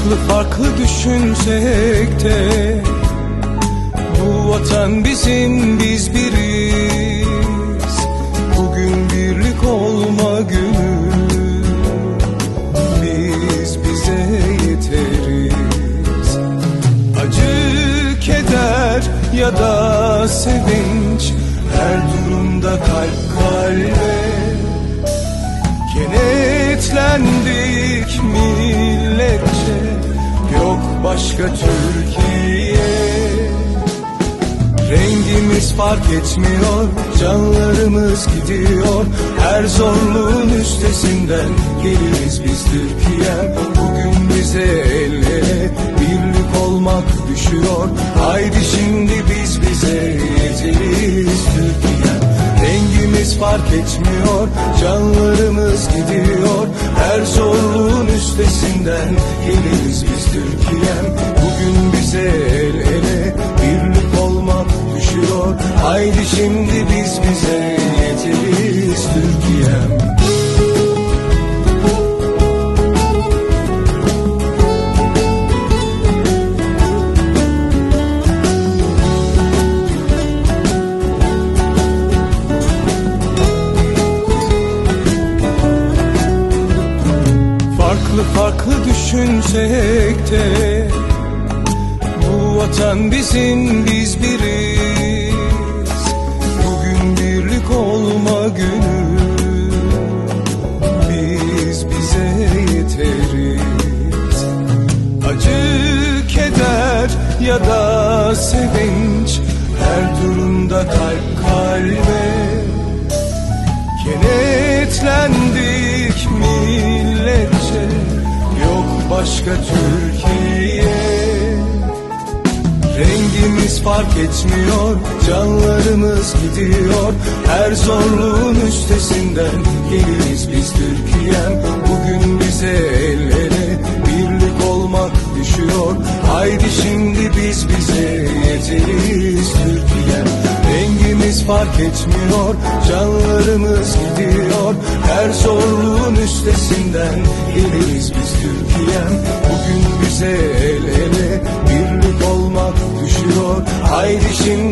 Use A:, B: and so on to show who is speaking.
A: Farklı farklı düşünsek de Bu vatan bizim biz biriz. Bugün birlik olma günü Biz bize yeteriz. Acı, keder ya da sevinç Her durumda kalp kalbe. Kenetlendik başka Türkiye. Rengimiz fark etmiyor Canlarımız gidiyor. Her zorluğun üstesinden Geliriz biz Türkiye'm Rengimiz fark etmiyor Canlarımız gidiyor. Her zorluğun üstesinden Geliriz biz Türkiye'm Bugün bize el ele Birlik olmak düşüyor. Haydi şimdi biz bize Farklı farklı düşünsek de Bu vatan bizim biz biriz. Bugün birlik olma günü Biz bize yeteriz. Acı, keder ya da sevinç Her durumda kalp kalbe başka Türkiye. Rengimiz fark etmiyor Canlarımız gidiyor. Her zorluğun üstesinden Geliriz biz Türkiye'm. Bugün bize el ele Birlik olmak düşüyor. Haydi şimdi fark etmiyor. Canlarımız gidiyor. Her zorluğun üstesinden Geliriz biz Türkiye'm. Bugün bize el ele Birlik olmak düşüyor. Haydi şimdi